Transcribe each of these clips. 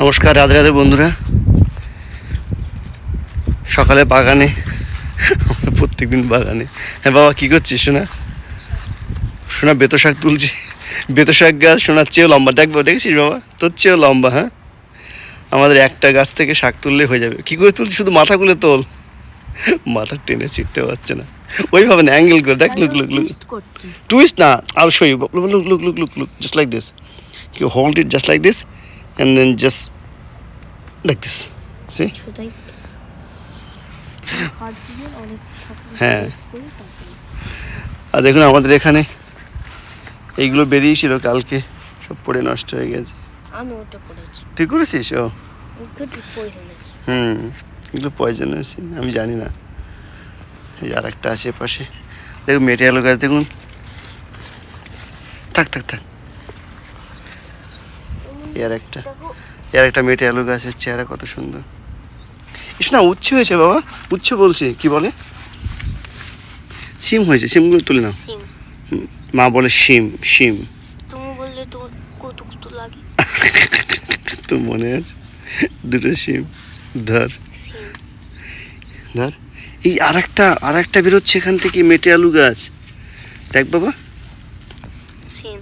নমস্কার রাধে রাধে বন্ধুরা। সকালে বাগানে আমরা প্রত্যেকদিন বাগানে। হ্যাঁ বাবা কী করছিস শোনা শোনা বেতো শাক তুলছি। বেতো শাক গাছ শোনার চেয়েও লম্বা। দেখব দেখেছিস বাবা? তোর চেয়েও লম্বা হ্যাঁ? আমাদের একটা গাছ থেকে শাক তুললে হয়ে যাবে। কী করে তুলছি শুধু মাথাগুলো তোল। মাথা টেনে ছিটতে পারছে না। ওইভাবে না অ্যাঙ্গেল করে দেখ লুক লুক লুক টুইস্ট না now i'll look look look look look look just like this you hold it just like this and then just like this. See? হ্যাঁ। আর দেখুন আমাদের এখানে এইগুলো বেরিয়েছিল কালকে। সব পড়ে নষ্ট হয়ে গেছে। তুই করেছিস? ও। হুম এগুলো পয়জনাস আমি জানি না। আর একটা আছে পাশে। দেখুন মেটে আলু গাছ দেখুন। থাক থাক থাক। এর একটা এর একটা মেটে আলু গাছের চেহারা কত সুন্দর। ইস না উচ্ছে হয়েছে বাবা উচ্ছে বলছি কি বলে? সিম হয়েছে সিমগুলো তুলে নাও। মা বলে শিম শিম। তুমি বললে তোমার কত কত লাগে। তো মনে আছে? দুটো শিম ধর। ধর। এই আর একটা আর একটা বেরোচ্ছে এখান থেকে মেটে আলু গাছ। দেখ বাবা। সিম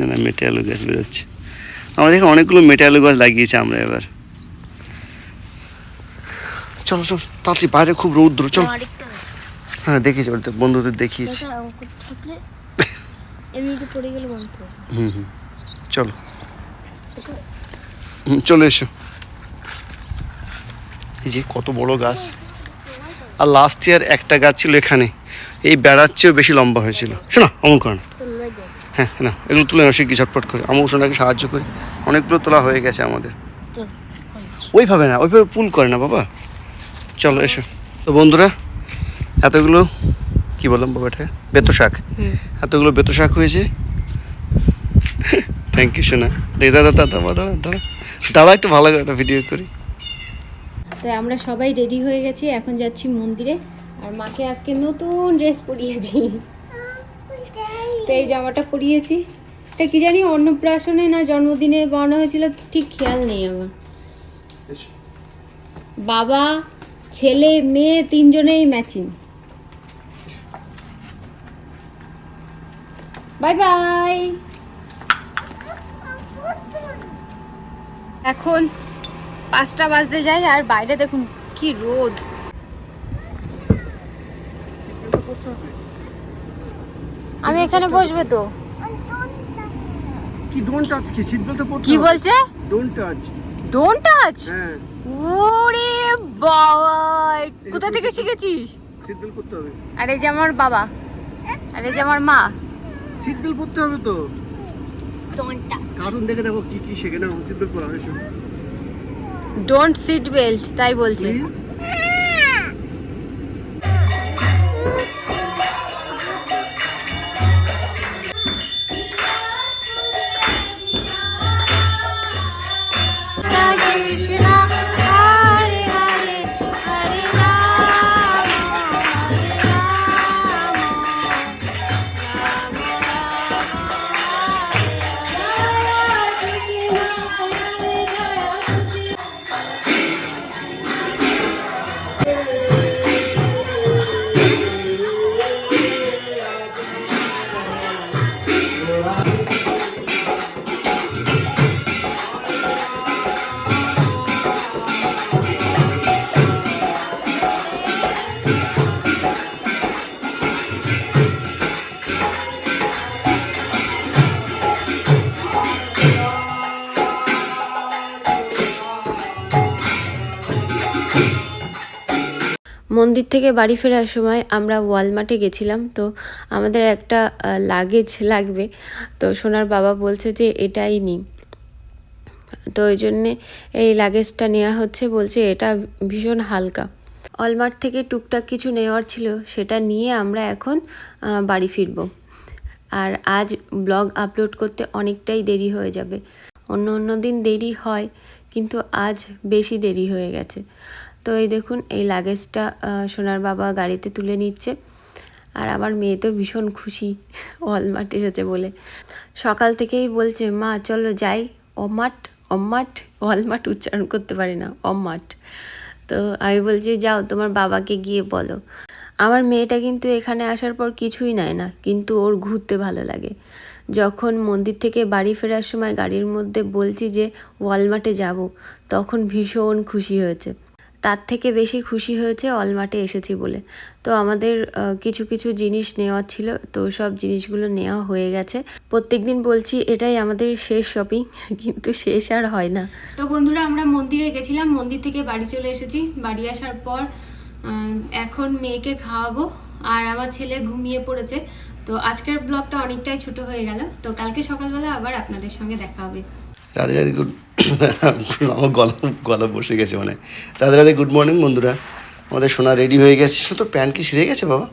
না না মেটে আলু গাছ বেরোচ্ছে। আমাদের এখানে অনেকগুলো মেটে গাছ লাগিয়েছে আমরা এবার। চলো চল তাড়াতাড়ি বাইরে খুব রৌদ্র চল। হ্যাঁ দেখিস ওর বন্ধুদের দেখিস দেখা অঙ্ক থাকলে এমনিতে পড়ে গেলে পড়ে হুম হুম চলো। হুম, চলে এসো। এই যে কত বড় গাছ। আর লাস্ট ইয়ার একটা গাছ ছিল এখানে। এই বেড়ার চেয়েও বেশি লম্বা হয়েছিল। শোনা অমন কর না। হ্যাঁ না এগুলো তুলে না শিখি ঝটপট করে। আমি সোনাকে সাহায্য করি। অনেকগুলো তোলা হয়ে গেছে আমাদের। ওইভাবে না ওইভাবে পুল করে না বাবা। চলো এসো। তো বন্ধুরা এতগুলো কি বললাম বাবা এটা বেতো শাক। এতগুলো বেতো শাক হয়েছে। থ্যাংক ইউ সোনা। দাদা দাদা দাদা দাদা দাদা। একটু ভালো একটা ভিডিও করি। তো আমরা সবাই রেডি হয়ে গেছি এখন যাচ্ছি মন্দিরে। আর মাকে আজকে নতুন ড্রেস পরিয়েছি তো এই জামাটা পরিয়েছি। এটা কি জানি অন্নপ্রাশনে না জন্মদিনে বানানো হয়েছিল ঠিক খেয়াল নেই আমার। বাবা ছেলে মেয়ে তিনজনেই ম্যাচিং বাই বাই এখন পাঁচটা বাজতে যাই আর বাইরে দেখুন কি রোদ। আমি এখানে বসবে তো। কি ডোন্ট টাচ কি? সিট বেল্ট পড়তে কি বলছে? ডোন্ট টাচ ডোন্ট টাচ ওরে বাবা কোথা থেকে শিখেছিস? সিট বেল্ট পড়তে হবে। আরে যে আমার বাবা আরে যে আমার মা। সিট বেল্ট পড়তে হবে তো? তোনটা কার্টুন দেখে দেখো কি কি শেখে না সিট বেল্ট পরা হয়েছে ডোন্ট সিট বেল্ট তাই বলছে। প্লিজ মন্দির থেকে বাড়ি ফেরার সময় আমরা ওয়ালমার্টে গেছিলাম। তো আমাদের একটা লাগেজ লাগবে। তো সোনার বাবা বলছে যে এটাই নিই তো ওই জন্যে এই লাগেজটা নেওয়া হচ্ছে, বলছে এটা ভীষণ হালকা। অলমার্ট থেকে টুকটাক কিছু নেওয়ার ছিল, সেটা নিয়ে আমরা এখন বাড়ি ফিরব। আর আজ ব্লগ আপলোড করতে অনেকটাই দেরি হয়ে যাবে। অন্য অন্য দিন দেরি হয়, কিন্তু আজ বেশি দেরি হয়ে গেছে। তো এই দেখুন, এই লাগেজটা সোনার বাবা গাড়িতে তুলে নিচ্ছে। আর আমার মেয়ে তো ভীষণ খুশি ওয়ালমার্ট এসেছে বলে। সকাল থেকেই বলছে, মা, চলো যাই। ওমার্ট অম্মাট ওয়ালমার্ট উচ্চারণ করতে পারি না অম্মাট তো আমি বলছি, যাও, তোমার বাবাকে গিয়ে বলো। আমার মেয়েটা কিন্তু এখানে আসার পর কিছুই নেয় না, কিন্তু ওর ঘুরতে ভালো লাগে। যখন মন্দির থেকে বাড়ি ফেরার সময় গাড়ির মধ্যে বলছি যে ওয়ালমার্টে যাব, তখন ভীষণ খুশি হয়েছে। তার থেকে বেশি খুশি হয়েছে অলমার্টে এসেছি বলে। তো আমাদের কিছু কিছু জিনিস নেওয়ার ছিল তো সব জিনিসগুলো নেওয়া হয়ে গেছে। প্রত্যেকদিন বলছি এটাই আমাদের শেষ শপিং কিন্তু শেষ আর হয় না। তো বন্ধুরা আমরা মন্দিরে গেছিলাম মন্দির থেকে বাড়ি চলে এসেছি। বাড়ি আসার পর আহ, এখন মেয়েকে খাওয়াবো আর আমার ছেলে ঘুমিয়ে পড়েছে। তো আজকের ব্লগটা অনেকটাই ছোট হয়ে গেল। তো কালকে সকালবেলা আবার আপনাদের সঙ্গে দেখা হবে। রাধে রাধে গুড। আমার গলা গলা বসে গেছে মানে। রাধে রাধে গুড মর্নিং বন্ধুরা। আমাদের সোনা রেডি হয়ে গেছে। সে তো প্যান্ট কি ছিঁড়ে গেছে বাবা?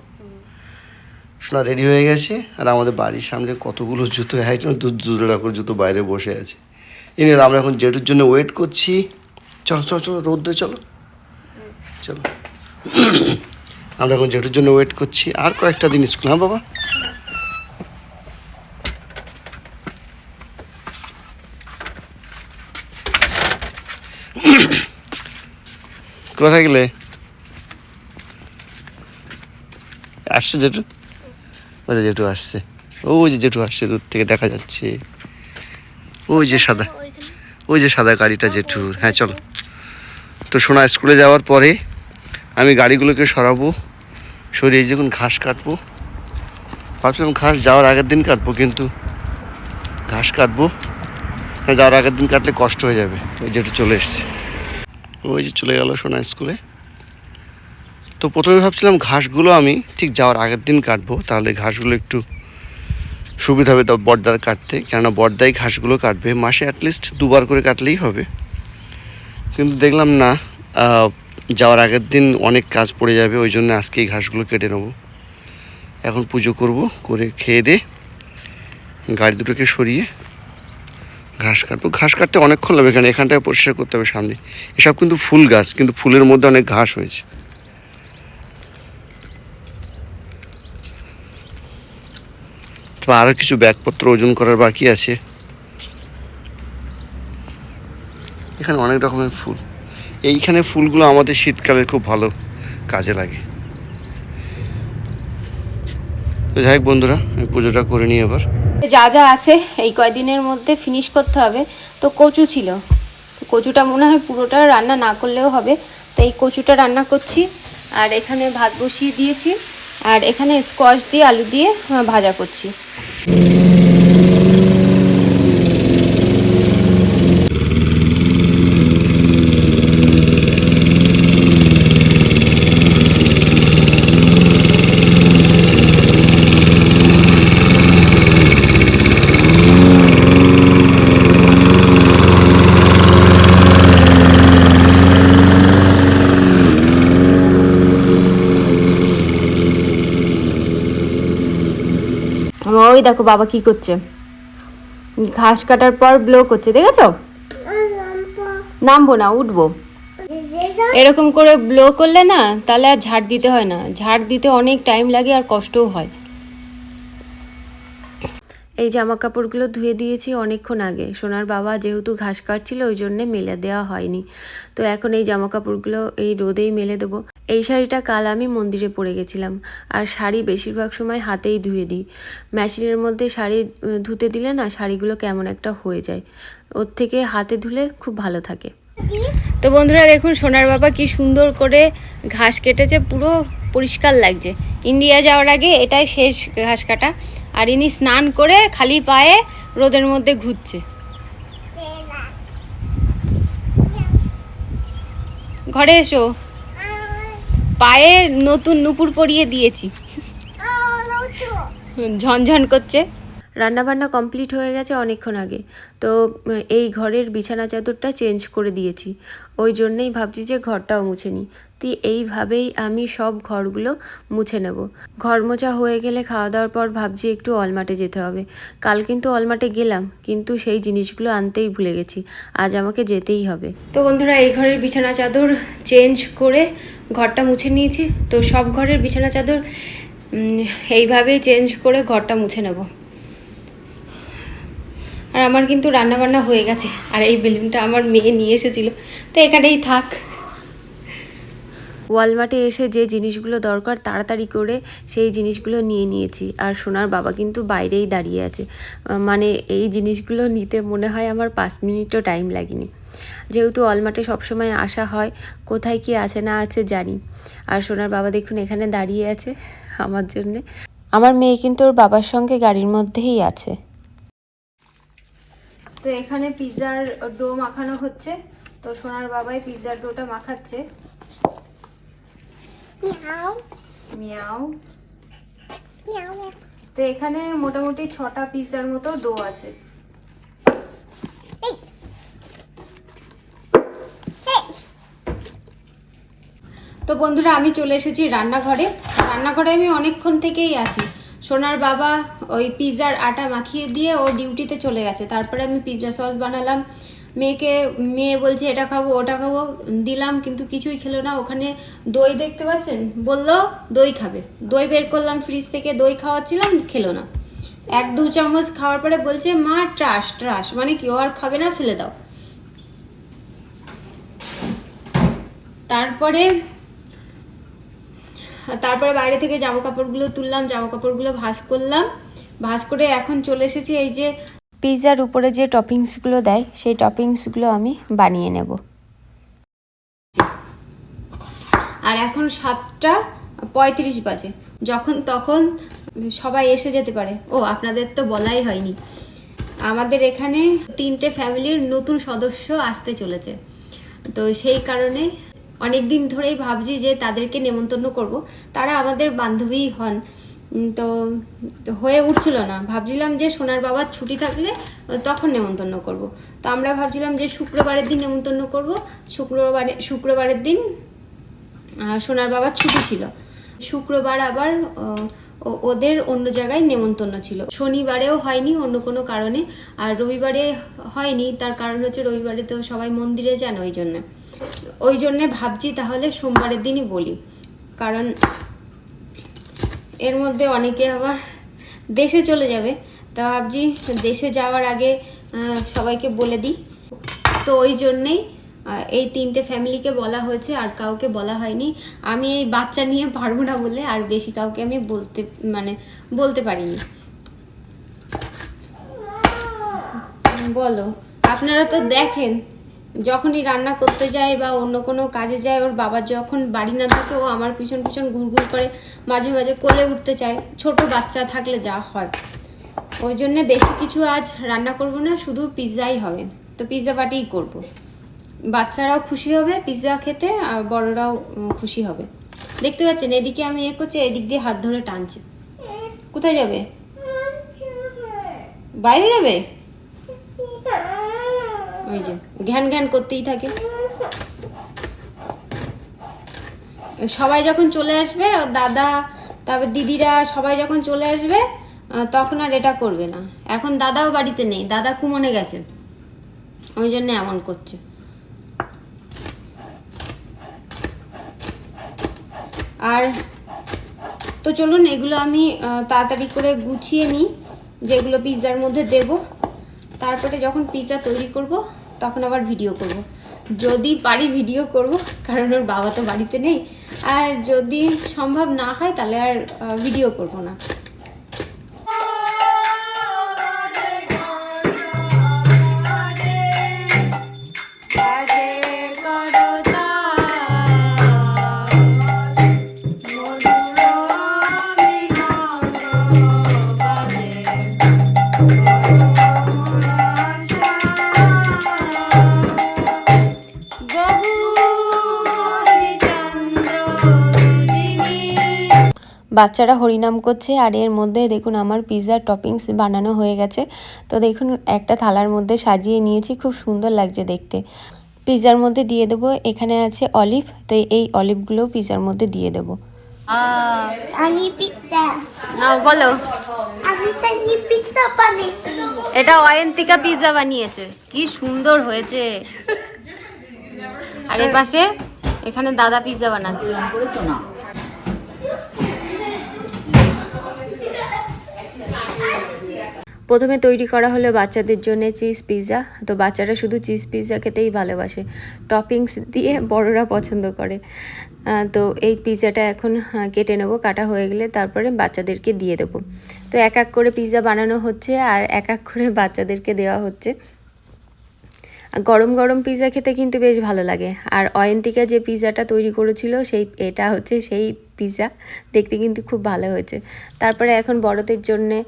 সোনা রেডি হয়ে গেছে, আর আমাদের বাড়ির সামনে কতগুলো জুতো একজন দু দুটো করে জুতো বাইরে বসে আছে। এনে আমরা এখন জেঠুর জন্য ওয়েট করছি। চলো চলো চলো রোদ্রে চলো। চলো। আমরা এখন জেঠুর জন্য ওয়েট করছি। আর কয়েকটা দিন স্কুল হ্যাঁ বাবা? কোথায় গেলে আসছে জেঠু। যে জেঠু আসছে। ওই যে জেঠু আসছে, দূর থেকে দেখা যাচ্ছে। ওই যে সাদা, ওই যে সাদা গাড়িটা জেঠুর। হ্যাঁ চলো। তো সোনা, স্কুলে যাওয়ার পরে আমি গাড়িগুলোকে সরাবো, সরিয়ে যখন ঘাস কাটবো, ভাবছিলাম ঘাস যাওয়ার আগের দিন কাটবো, কিন্তু ঘাস কাটবো যাওয়ার আগের দিন কাটলে কষ্ট হয়ে যাবে। ওই জেঠু চলে এসছে। ওই যে চলে গেল সোনা স্কুলে। তো প্রথমে ভাবছিলাম ঘাসগুলো আমি ঠিক যাওয়ার আগের দিন কাটবো, তাহলে ঘাসগুলো একটু সুবিধা হবে বর্দার কাটতে। কেননা বর্দাই ঘাসগুলো কাটবে, মাসে অ্যাটলিস্ট দুবার করে কাটলেই হবে। কিন্তু দেখলাম না যাওয়ার আগের দিন অনেক কাজ পড়ে যাবে, ওই জন্য আজকেই ঘাসগুলো কেটে নেব। এখন পুজো করব, করে খেয়ে দে, গাড়ি দুটোকে সরিয়ে ঘাস কাটবো। ঘাস কাটতে অনেকক্ষণ লাগবে এখানে এখানটায় পরিষ্কার করতে হবে সামনে। এসব কিন্তু ফুল গাছ, কিন্তু ফুলের মধ্যে অনেক ঘাস হয়েছে। তো আরও কিছু ব্যাগপত্র ওজন করার বাকি আছে। এখানে অনেক রকমের ফুল। এইখানে ফুলগুলো আমাদের শীতকালে খুব ভালো কাজে লাগে। তো যাই হোক বন্ধুরা, আমি পুজোটা করে নিই এবার। যা যা আছে এই কয়দিনের মধ্যে ফিনিশ করতে হবে, তো কচু ছিল। কচুটা মনে হয় পুরোটা রান্না না করলেও হবে। তো এই কচুটা রান্না করছি, আর এখানে ভাত বসিয়ে দিয়েছি, আর এখানে স্কোয়াশ দিয়ে আলু দিয়ে ভাজা করছি। ওই দেখো বাবা কি করছে। ঘাস কাটার পর ব্লো করছে, দেখেছ? নামবো না, উঠবো। এরকম করে ব্লো করলে না, তাহলে আর ঝাড় দিতে হয় না। ঝাড় দিতে অনেক টাইম লাগে আর কষ্টও হয়। এই জামা কাপড়গুলো ধুয়ে দিয়েছি অনেকক্ষণ আগে। সোনার বাবা যেহেতু ঘাস কাটছিল, ওই জন্যে মেলে দেওয়া হয়নি। তো এখন এই জামা কাপড়গুলো এই রোদেই মেলে দেবো। এই শাড়িটা কাল আমি মন্দিরে পরে গেছিলাম। আর শাড়ি বেশিরভাগ সময় হাতেই ধুয়ে দিই। মেশিনের মধ্যে শাড়ি ধুতে দিলে না শাড়িগুলো কেমন একটা হয়ে যায়। ওর থেকে হাতে ধুলে খুব ভালো থাকে। তো বন্ধুরা দেখুন, সোনার বাবা কি সুন্দর করে ঘাস কেটেছে, পুরো পরিষ্কার লাগছে। ইন্ডিয়া যাওয়ার আগে এটাই শেষ ঘাস কাটা। আর ইনি স্নান করে খালি পায়ে রোদের মধ্যে ঘুরছে। ঘরে এসো। পায়ে নতুন নুপুর পরিয়ে দিয়েছি। ঝনঝন করছে। রান্নাবান্না কমপ্লিট হয়ে গেছে অনেকক্ষণ আগে। তো, এই ঘরের বিছানা চাদরটা চেঞ্জ করে দিয়েছি। ওই জন্যেই ভাবছি যে ঘরটাও মুছে নিই। তো এইভাবেই আমি সব ঘরগুলো মুছে নেব। ঘর মোছা হয়ে গেলে খাওয়া দাওয়ার পর ভাবছি একটু অলমাটে যেতে হবে। কাল কিন্তু অলমাটে গেলাম কিন্তু সেই জিনিসগুলো আনতেই ভুলে গেছি। আজ আমাকে যেতেই হবে। তো বন্ধুরা এই ঘরের বিছানা চাদর চেঞ্জ করে ঘরটা মুছে নিয়েছি। তো সব ঘরের বিছানা চাদর উম, এইভাবেই চেঞ্জ করে ঘরটা মুছে নেব। আর আর আমার কিন্তু রান্না বান্না হয়ে গেছে। আর এই বেলুনটা আমার মেয়ে নিয়ে এসেছিল। তো এখানেই থাক। ওয়ালমার্টে এসে যে জিনিসগুলো দরকার তাড়াতাড়ি করে সেই জিনিসগুলো নিয়ে নিয়েছি। আর সোনার বাবা কিন্তু বাইরেই দাঁড়িয়ে আছে। মানে এই জিনিসগুলো নিতে মনে হয় আমার পাঁচ মিনিটও টাইম লাগেনি। যেহেতু ওয়ালমার্টে সবসময় আসা হয়, কোথায় কি আছে না আছে জানি। আর সোনার বাবা দেখুন এখানে দাঁড়িয়ে আছে আমার জন্যে। আমার মেয়ে কিন্তু ওর বাবার সঙ্গে গাড়ির মধ্যেই আছে। তো এখানে পিৎজার ডো মাখানো হচ্ছে। তো সোনার বাবাই পিৎজার ডোটা মাখাচ্ছে। মিয়াও মিয়াও মিয়াও তো এখানে মোটামুটি ছটা পিৎজার মতো ডো আছে। তো বন্ধুরা আমি চলে এসেছি রান্নাঘরে। রান্নাঘরে আমি অনেকক্ষণ থেকেই আছি। সোনার বাবা ওই পিৎজার আটা মাখিয়ে দিয়ে ও ডিউটিতে চলে গেছে। তারপরে আমি পিৎজা সস বানালাম। মেয়েকে, মেয়ে বলছে, এটা খাব, ওটা খাব। দিলাম, কিন্তু কিছুই খেলো না। ওখানে দই দেখতে পাচ্ছেন? বলল, দই খাবে। দই বের করলাম ফ্রিজ থেকে, দই খাওয়াচ্ছিলাম, খেলো না। এক দু চামচ খাওয়ার পরে বলছে, মা ট্রাস ট্রাস মানে কি, ও আর খাবে না, ফেলে দাও। তারপরে তারপরে বাইরে থেকে জামা কাপড়গুলো তুললাম, জামা কাপড়গুলো ভাঁজ করলাম। ভাঁজ করে এখন চলে এসেছি, এই যে পিৎজার উপরে যে টপিংসগুলো দেয়, সেই টপিংসগুলো আমি বানিয়ে নেব। আর এখন সাতটা পঁয়ত্রিশ বাজে। যখন তখন সবাই এসে যেতে পারে। ও, আপনাদের তো বলাই হয়নি। আমাদের এখানে তিনটে ফ্যামিলির নতুন সদস্য আসতে চলেছে। তো সেই কারণে অনেক দিন ধরেই ভাবছি যে তাদেরকে নেমন্তন্ন করব। তারা আমাদের বান্ধবী হন। তো হয়ে উঠছিল না। ভাবছিলাম যে সোনার বাবার ছুটি থাকলে তখন নেমন্তন্ন করব। তো আমরা ভাবছিলাম যে শুক্রবারের দিন নেমন্তন্ন করব। শুক্রবারে, শুক্রবারের দিন সোনার বাবার ছুটি ছিল। শুক্রবার আবার ওদের অন্য জায়গায় নেমন্তন্ন ছিল। শনিবারেও হয়নি অন্য কোনো কারণে। আর রবিবারে হয়নি, তার কারণ হচ্ছে রবিবারে তো সবাই মন্দিরে যান ওই জন্য। ওই জন্যে ভাবছি তাহলে সোমবারের দিনই বলি। কারণ এর মধ্যে অনেকে আবার দেশে চলে যাবে। তা ভাবছি দেশে যাওয়ার আগে সবাইকে বলে দিই। তো ওই জন্যেই এই তিনটে ফ্যামিলিকে বলা হয়েছে, আর কাউকে বলা হয়নি। আমি এই বাচ্চা নিয়ে পারব না বলে, আর বেশি কাউকে আমি বলতে মানে বলতে পারিনি। বলো, আপনারা তো দেখেন যখনই রান্না করতে যায় বা অন্য কোনো কাজে যায়, ওর বাবা যখন বাড়ি না থাকে, ও আমার পিছন পিছন ঘুরঘুর করে মাঝে মাঝে কোলে উঠতে চায়, ছোট বাচ্চা থাকলে যা হয়। ওই জন্যে বেশি কিছু আজ রান্না করব না, শুধু পিৎজাই হবে। তো পিৎজা পাটিই করব। বাচ্চারাও খুশি হবে, পিৎজা খেতে, আর বড়রাও খুশি হবে। দেখতে পাচ্ছেন, এদিকে আমি এ করছি, এদিক দিয়ে হাত ধরে টানছি। কোথায় যাবে? বাইরে যাবে? ওই যে, ঘ্যান ঘ্যান করতেই থাকে। সবাই যখন চলে আসবে ওর দাদা, তারপর দিদিরা সবাই যখন চলে আসবে তখন আর এটা করবে না। এখন দাদাও বাড়িতে নেই, দাদা কুমনে গেছে। ওই জন্য এমন করছে। আর তো চলুন, এগুলো আমি তাড়াতাড়ি করে গুছিয়ে নিই, যেগুলো পিৎজার মধ্যে দেব। তারপরে যখন পিৎজা তৈরি করব তখন আবার ভিডিও করব। যদি পারি ভিডিও করব, কারণ ওর বাবা তো বাড়িতে নেই। আর যদি সম্ভব না হয়, তাহলে আর ভিডিও করব না। বাচ্চারা হরিনাম করছে আর এর মধ্যে দেখুন আমার পিৎজার টপিংস বানানো হয়ে গেছে। তো দেখুন একটা থালার মধ্যে সাজিয়ে নিয়েছি খুব সুন্দর লাগছে দেখতে। পিৎজার মধ্যে দিয়ে দেবো এখানে আছে অলিভ তো এই অলিভগুলো পিৎজার মধ্যে দিয়ে দেবো। আমি পিৎজা বলো। আমি তাই পিৎজা বানাইছি এটা অয়ন্তিকা পিৎজা বানিয়েছে। কি সুন্দর হয়েছে। আর এর পাশে এখানে দাদা পিৎজা বানাচ্ছে। প্রথমে তৈরি করা হলো বাচ্চাদের জন্য চিজ পিৎজা তো বাচ্চারা শুধু চিজ পিৎজা খেতেই ভালোবাসে। টপিংস দিয়ে বড়রা পছন্দ করে। তো এই পিৎজাটা এখন কেটে নেব, কাটা হয়ে গেলে তারপরে বাচ্চাদেরকে দিয়ে দেবো। তো এক এক করে পিৎজা বানানো হচ্ছে আর এক এক করে বাচ্চাদেরকে দেওয়া হচ্ছে। গরম গরম পিৎজা খেতে কিন্তু বেশ ভালো লাগে। আর অয়ন্তিকা যে পিৎজাটা তৈরি করেছিল, সেই, এটা হচ্ছে সেই পিৎজা দেখতে কিন্তু খুব ভালো হয়েছে। তারপরে এখন বড়দের জন্যে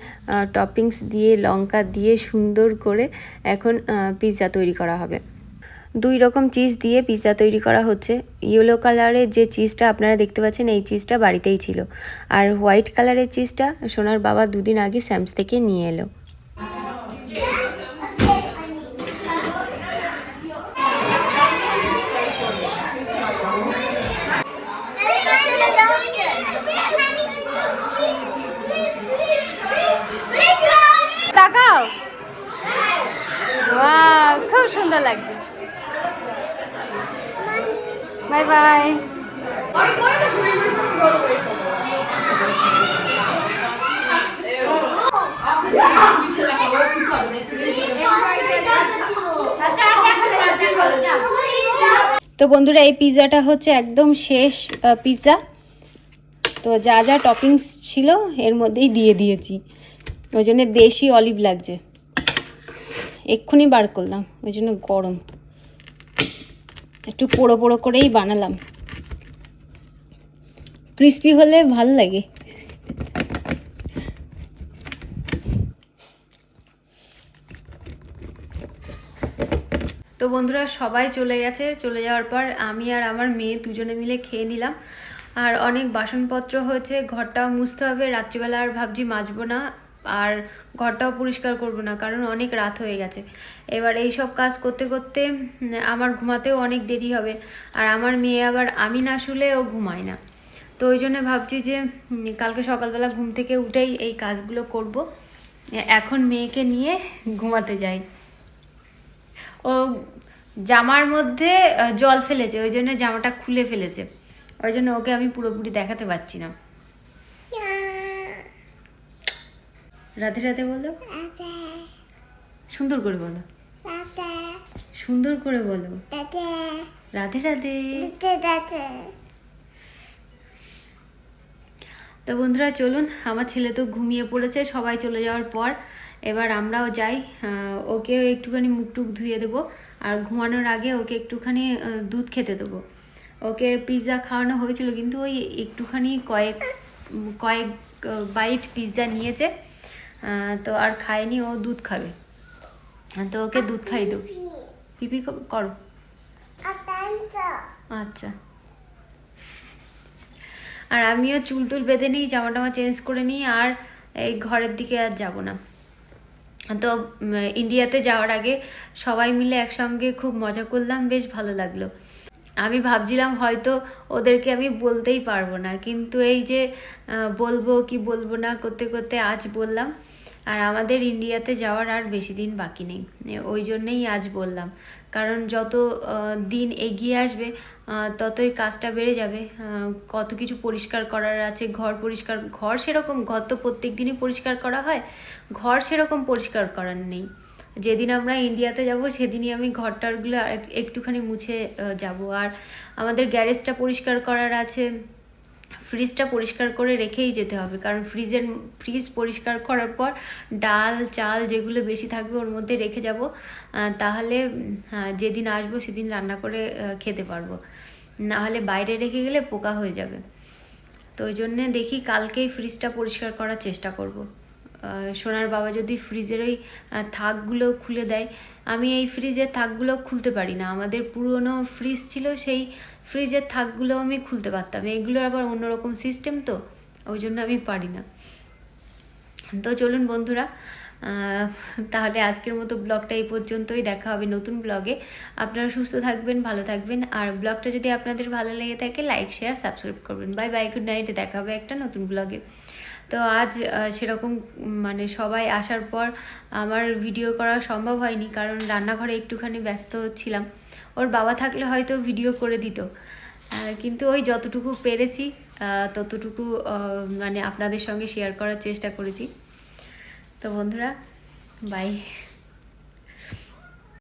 টপিংস দিয়ে, লঙ্কা দিয়ে সুন্দর করে এখন পিৎজা তৈরি করা হবে। দুই রকম চিজ দিয়ে পিৎজা তৈরি করা হচ্ছে। ইয়েলো কালারের যে চিজটা আপনারা দেখতে পাচ্ছেন, এই চিজটা বাড়িতেই ছিল। আর হোয়াইট কালারের চিজটা সোনার বাবা দুদিন আগে স্যামস থেকে নিয়ে এলো। সুন্দর লাগছে। বাই বাই তো বন্ধুরা, এই পিৎজাটা হচ্ছে একদম শেষ পিৎজা তো যা যা টপিংস ছিল, এর মধ্যেই দিয়ে দিয়েছি। ওই জন্য বেশি অলিভ লাগছে। এক্ষুনি বার করলাম, ওই জন্য গরম। একটু পোড়ো পোড়ো করেই বানালাম। ক্রিস্পি হলে ভালো লাগে। তো বন্ধুরা, সবাই চলে গেছে। চলে যাওয়ার পর আমি আর আমার মেয়ে দুজনে মিলে খেয়ে নিলাম। আর অনেক বাসনপত্র হয়েছে, ঘরটাও মুছতে হবে। রাত্রিবেলা আর ভাবছি মাজবো না। আর ঘরটাও পরিষ্কার করব না, কারণ অনেক রাত হয়ে গেছে। এবার এই সব কাজ করতে করতে আমার ঘুমাতেও অনেক দেরি হবে। আর আমার মেয়ে আবার আমি না শুলে ও ঘুমায় না। তো ওই জন্য ভাবছি যে কালকে সকালবেলা ঘুম থেকে উঠেই এই কাজগুলো করব। এখন মেয়েকে নিয়ে ঘুমাতে যাই। ও জামার মধ্যে জল ফেলেছে, ওই জন্য জামাটা খুলে ফেলেছে। ওই জন্য ওকে আমি পুরোপুরি দেখাতে পারছি না। রাধে রাধে বলো। সুন্দর করে বলো। সুন্দর করে বলো। রাধে। রাধে তো বন্ধুরা চলুন আমার ছেলে তো ঘুমিয়ে পড়েছে সবাই চলে যাওয়ার পর এবার আমরাও যাই। ওকে একটুখানি মুখ টুক ধুয়ে দেবো আর ঘুমানোর আগে ওকে একটুখানি দুধ খেতে দেবো। ওকে পিৎজা খাওয়ানো হয়েছিল কিন্তু ওই একটুখানি কয়েক কয়েক বাইট পিৎজা নিয়েছে। তো আর খায়নি, ও দুধ খাবে। তো ওকে দুধ খাই দেবো। পিপি করো। আচ্ছা। আর আমিও চুল টুল বেঁধে নিই জামা টামা চেঞ্জ করে নিই, আর এই ঘরের দিকে আর যাব না। তো ইন্ডিয়াতে যাওয়ার আগে সবাই মিলে একসঙ্গে খুব মজা করলাম, বেশ ভালো লাগল। আমি ভাবছিলাম হয়তো ওদেরকে আমি বলতেই পারব না, কিন্তু এই যে বলব কি বলব না, করতে করতে আজ বললাম। আর আমাদের ইন্ডিয়াতে যাওয়ার আর বেশি দিন বাকি নেই। ওই জন্যেই আজ বললাম। কারণ যত দিন এগিয়ে আসবে ততই কাজটা বেড়ে যাবে। কত কিছু পরিষ্কার করার আছে, ঘর পরিষ্কার, ঘর সেরকম, ঘর তো প্রত্যেক দিনই পরিষ্কার করা হয়, ঘর সেরকম পরিষ্কার করার নেই। যেদিন আমরা ইন্ডিয়াতে যাব, সেদিনই আমি ঘরটারগুলো একটুখানি মুছে যাব। আর আমাদের গ্যারেজটা পরিষ্কার করার আছে ফ্রিজটা পরিষ্কার করে রেখেই যেতে হবে। কারণ ফ্রিজের, ফ্রিজ পরিষ্কার করার পর ডাল, চাল যেগুলো বেশি থাকবে ওর মধ্যে রেখে যাব তাহলে যেদিন আসব সেদিন রান্না করে খেতে পারব। না হলে বাইরে রেখে গেলে পোকা হয়ে যাবে। তো ওই জন্যে দেখি কালকেই ফ্রিজটা পরিষ্কার করার চেষ্টা করব। সোনার বাবা যদি ফ্রিজের ওই থাকগুলো খুলে দেয়, আমি এই ফ্রিজের থাকগুলো খুলতে পারি না। আমাদের পুরনো ফ্রিজ ছিল সেই ফ্রিজের থাকগুলো আমি খুলতে পারতাম। এগুলোর আবার অন্যরকম সিস্টেম তো, ওই জন্য আমি পারি না। তো চলুন বন্ধুরা তাহলে আজকের মতো ব্লগটা এই পর্যন্তই। দেখা হবে নতুন ব্লগে। আপনারা সুস্থ থাকবেন, ভালো থাকবেন। আর ব্লগটা যদি আপনাদের ভালো লেগে থাকে লাইক শেয়ার সাবস্ক্রাইব করবেন। বাই বাই গুড নাইট দেখা হবে একটা নতুন ব্লগে। তো আজ সেরকম মানে সবাই আসার পর আমার ভিডিও করা সম্ভব হয়নি, কারণ রান্নাঘরে একটুখানি ব্যস্ত ছিলাম। ওর বাবা থাকলে হয়তো ভিডিও করে দিত। কিন্তু ওই যতটুকু পেরেছি ততটুকু মানে আপনাদের সঙ্গে শেয়ার করার চেষ্টা করেছি। তো বন্ধুরা বাই